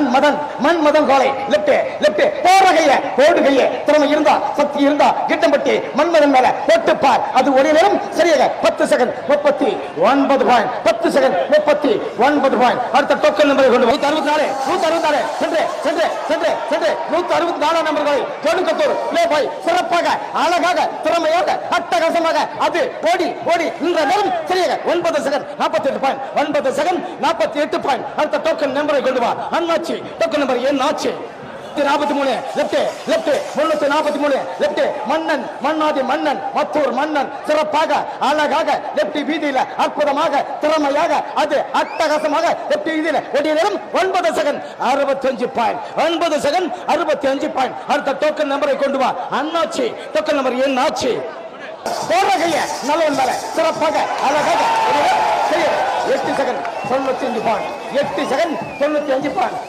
மண் மதன் மண் மதன் கோலை லெப்ட் லெப்ட் போற கைய போடு கைய திறமை இருந்தா சக்தி இருந்தா கிட்டம்பட்டி மன்மதன் மேல போட்டு பார் அது ஒரு நேரம் சரியாக பத்து செகண்ட் ஒன்பது பாயிண்ட் பத்து செகண்ட் முப்பத்தி. ஒன்பது பாயிண்ட் அடுத்த டோக்கன் நம்பரை கொண்டு நூத்தி அறுபத்தி நாலு நூத்தி அறுபத்தி நாலு சென்று சென்று சென்று சென்று. நூத்தி அறுபத்தி நாலாம் நம்பர்களை ஜோனுக்கத்தூர் லே பாய் சிறப்பாக அழகாக திறமையாக அட்டகாசமாக அது ஓடி ஓடி இந்த நேரம் சரியாக. ஒன்பது செகண்ட் நாற்பத்தி எட்டு பாயிண்ட் ஒன்பது செகண்ட் நாற்பத்தி எட்டு பாயிண்ட் அடுத்த டோக்கன் நம்பரை கொண்டு வா. அண்ணாச்சி டோக்கன் நம்பர் என் ஆச்சு நாற்பத்தி மூணு. லெப்ட் லெப்ட் நாற்பத்தி மூணு லெப்ட் மன்னன் மன்னாதி மன்னன் மத்தூர் மன்னன் சிறப்பாக அழகாக லெப்ட் வீதியில அற்புதமாக திறமையாக அது அட்டகாசமாக லெப்ட் வீதியில ஓடிய நேரம் ஒன்பது செகண்ட் அறுபத்தி அஞ்சு பாயிண்ட் ஒன்பது செகண்ட் அறுபத்தி அஞ்சு பாயிண்ட் அடுத்த டோக்கன் நம்பரை கொண்டு வா. அண்ணாச்சி டோக்கன் நம்பர் என் ஆச்சு. போடுறகைய நல்ல நல்லவன் சிறப்பாக அழகாக எட்டு செகண்ட் தொண்ணூத்தி அஞ்சு பாயிண்ட் எட்டு செகண்ட் தொண்ணூத்தி அஞ்சு பாயிண்ட்